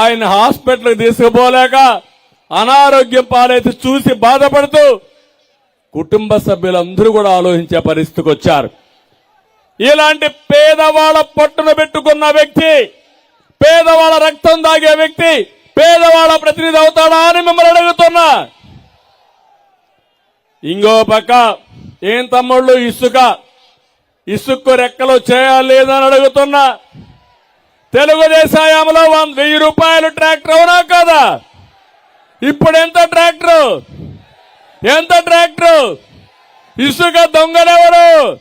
ఆయన హాస్పిటల్కి తీసుకుపోలేక అనారోగ్యం పాలైతే చూసి బాధపడుతూ కుటుంబ సభ్యులందరూ కూడా ఆలోచించే పరిస్థితికి వచ్చారు. ఇలాంటి పేదవాళ్ళ పట్టును పెట్టుకున్న వ్యక్తి పేదవాళ్ళ రక్తం దాగే వ్యక్తి పేదవాళ్ళ ప్రతినిధి అవుతాడా అని మిమ్మల్ని అడుగుతున్నా. ఇంకో పక్క ఏం తమ్ముళ్ళు ఇసుక ఇసుక్కు రెక్కలు చేయాలి లేదని అడుగుతున్నా. తెలుగుదేశం వంద వెయ్యి రూపాయలు ట్రాక్టర్ అవునా కదా? ఇప్పుడు ఎంత ట్రాక్టర్? ఎంత ట్రాక్టర్? ఇసుక దొంగలెవరు?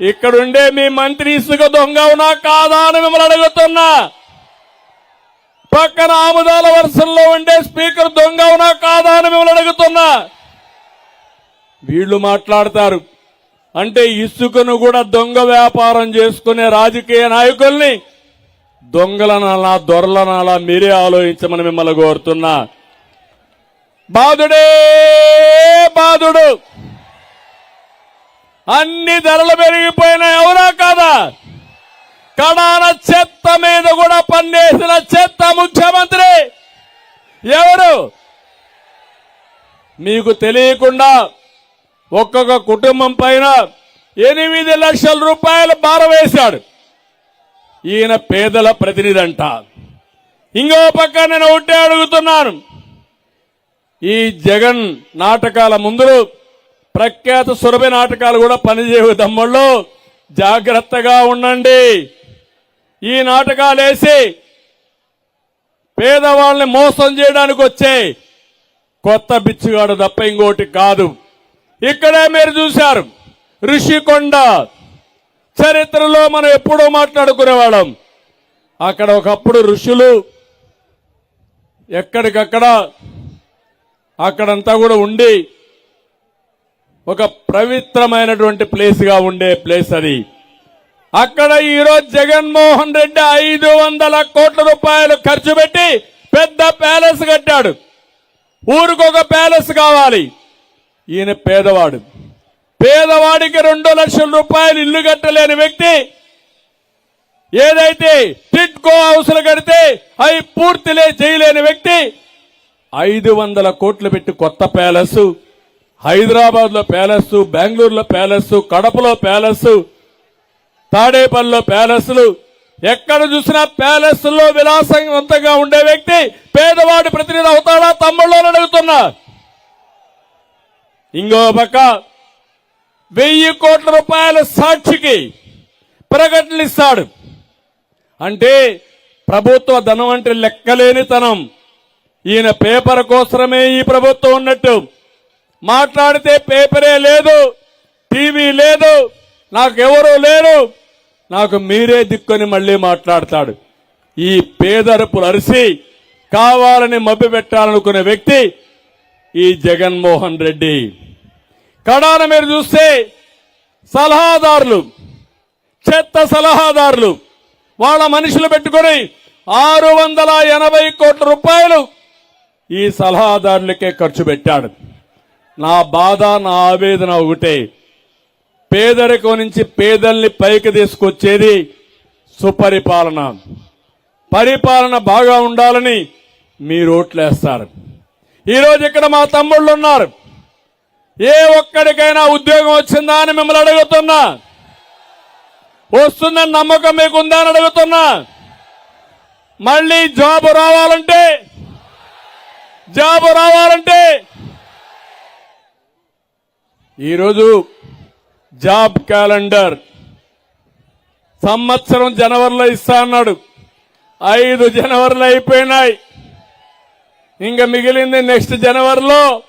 ఇక్కడుండే మీ మంత్రి ఇసుక దొంగ అవునా కాదా అని మిమ్మల్ని అడుగుతున్నా. పక్కన ఆముదాల వరుసల్లో ఉండే స్పీకర్ దొంగ అవునా కాదా అని మిమ్మల్ని అడుగుతున్నా. వీళ్ళు మాట్లాడతారు. అంటే ఇసుకను కూడా దొంగ వ్యాపారం చేసుకునే రాజకీయ నాయకుల్ని దొంగలనాలా దొరలనాలా మీరే ఆలోచించమని మిమ్మల్ని కోరుతున్నా. బాధుడే బాధుడు అన్ని ధరలు పెరిగిపోయినాయి ఎవరా కాదా? కడాన చెత్త మీద కూడా పన్నేసిన చెత్త ముఖ్యమంత్రి ఎవరు? మీకు తెలియకుండా ఒక్కొక్క కుటుంబం పైన ఎనిమిది లక్షల రూపాయలు భారం వేశాడు. ఈయన పేదల ప్రతినిధి అంట ఇంకో పక్క నేను ఒకటే అడుగుతున్నాను. ఈ జగన్ నాటకాల ముందు ప్రఖ్యాత సురభి నాటకాలు కూడా పనిచేయవు తమ్ముళ్ళు. జాగ్రత్తగా ఉండండి. ఈ నాటకాలు వేసి పేదవాళ్ళని మోసం చేయడానికి వచ్చే కొత్త బిచ్చుగాడు తప్ప ఇంకోటి కాదు. ఇక్కడే మీరు చూశారు. ఋషికొండ చరిత్రలో మనం ఎప్పుడూ మాట్లాడుకునేవాళ్ళం. అక్కడ ఒకప్పుడు ఋషులు ఎక్కడికక్కడ అక్కడంతా కూడా ఉండి ఒక పవిత్రమైనటువంటి ప్లేస్గా ఉండే ప్లేస్ అది. అక్కడ ఈరోజు జగన్మోహన్ రెడ్డి ఐదు వందల కోట్ల రూపాయలు ఖర్చు పెట్టి పెద్ద ప్యాలెస్ కట్టాడు. ఊరికొక ప్యాలెస్ కావాలి. ఈయన పేదవాడు. పేదవాడికి రెండు లక్షల రూపాయలు ఇల్లు కట్టలేని వ్యక్తి ఏదైతే టిట్కో హౌస్లు కడితే అవి పూర్తిలే చేయలేని వ్యక్తి ఐదు వందల కోట్లు పెట్టి కొత్త ప్యాలెస్ హైదరాబాద్లో ప్యాలెస్ బెంగళూరులో ప్యాలెస్ కడపలో ప్యాలెస్ తాడేపల్లిలో ప్యాలెస్లు. ఎక్కడ చూసినా ప్యాలెస్లో విలాసవంతంగా ఉండే వ్యక్తి పేదవాడి ప్రతినిధి అవుతాడా? తమ్ముళ్ళు అడుగుతున్నా. ఇంకో పక్క వెయ్యి కోట్ల రూపాయల సాక్షికి ప్రకటనలు ఇస్తాడు అంటే ప్రభుత్వ ధనం అంటే లెక్కలేనితనం. ఈయన పేపర్ కోసమే ఈ ప్రభుత్వం ఉన్నట్టు. మాట్లాడితే పేపరే లేదు టీవీ లేదు నాకెవరూ లేరు. నాకు మీరే దిక్కుని మళ్ళీ మాట్లాడతాడు. ఈ పేదరుపులు అరిసి కావాలని మభ్య పెట్టాలనుకునే వ్యక్తి ఈ జగన్మోహన్ రెడ్డి. కడాన మీరు చూస్తే సలహాదారులు చెత్త సలహాదారులు వాళ్ళ మనుషులు పెట్టుకొని ఆరు వందల ఎనభై కోట్ల రూపాయలు ఈ సలహాదారులకే ఖర్చు పెట్టాడు. నా బాధ నా ఆవేదన ఒకటే. పేదరికం నుంచి పేదల్ని పైకి తీసుకొచ్చేది సుపరిపాలన. పరిపాలన బాగా ఉండాలని మీరు ఓట్లేస్తారు ఈరోజు ఇక్కడ మా తమ్ముళ్ళు ఉన్నారు. ఏ ఒక్కడికైనా ఉద్యోగం వచ్చిందా అని మిమ్మల్ని అడుగుతున్నా. వస్తుందని నమ్మకం మీకుందా అని అడుగుతున్నా. మళ్ళీ జాబ్ రావాలంటే జాబ్ రావాలంటే ఈరోజు జాబ్ క్యాలెండర్. సంవత్సరం జనవరిలో ఇస్తా అన్నాడు. ఐదు జనవరిలో అయిపోయినాయి. ఇంకా మిగిలింది నెక్స్ట్ జనవరిలో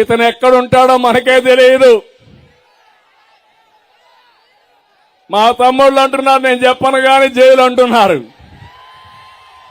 ఇతను ఎక్కడుంటాడో మనకే తెలియదు. మా తమ్ముళ్ళు అంటున్నారు నేను చెప్పను కానీ జైలు అంటున్నారు.